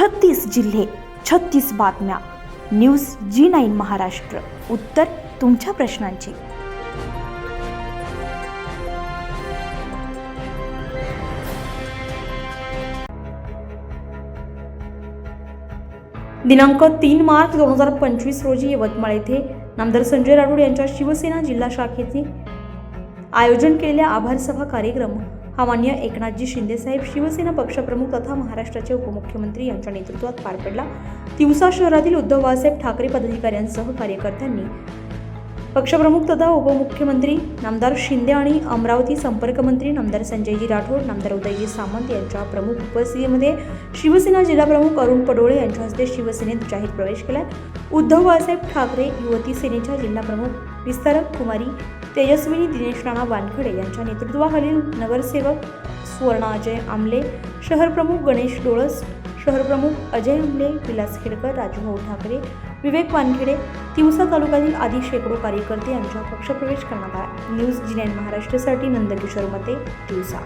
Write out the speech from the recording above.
छत्तीस जिल्हे छत्तीस बातम्या. News G nine Maharashtra. उत्तर तुमच्या प्रश्नांची. दिनांक तीन मार्च दोन हजार पंचवीस रोजी यवतमाळ येथे नामदार संजय राठोड यांच्या शिवसेना जिल्हा शाखेचे आयोजन केलेल्या आभारसभा कार्यक्रम हा मान्य एकनाथजी शिंदेसाहेब शिवसेना पक्षप्रमुख तथा महाराष्ट्राचे उपमुख्यमंत्री यांच्या नेतृत्वात पार पडला. तिवसा शहरातील उद्धव बाळासाहेब ठाकरे पदाधिकाऱ्यांसह कार्यकर्त्यांनी पक्षप्रमुख तथा उपमुख्यमंत्री नामदार शिंदे आणि अमरावती संपर्कमंत्री नामदार संजयजी राठोड नामदार उदयजी सामंत यांच्या प्रमुख उपस्थितीमध्ये शिवसेना जिल्हाप्रमुख अरुण पडोळे यांच्या हस्ते शिवसेनेत जाहीर प्रवेश केला. उद्धव बाळासाहेब ठाकरे युवती सेनेच्या जिल्हाप्रमुख विस्तारक कुमारी तेजस्विनी दिनेश राणा वानखडे यांच्या नेतृत्वाखालील नगरसेवक सुवर्णा अजय आमले शहरप्रमुख गणेश डोळस शहरप्रमुख अजय आमले विलास खेडकर राजूभाऊ ठाकरे विवेक वानखेडे तिवसा तालुक्यातील आदी शेकडो कार्यकर्ते यांचा पक्षप्रवेश करण्यात आला. न्यूज जी नाईन महाराष्ट्रासाठी नंदकिशोर मते तिवसा.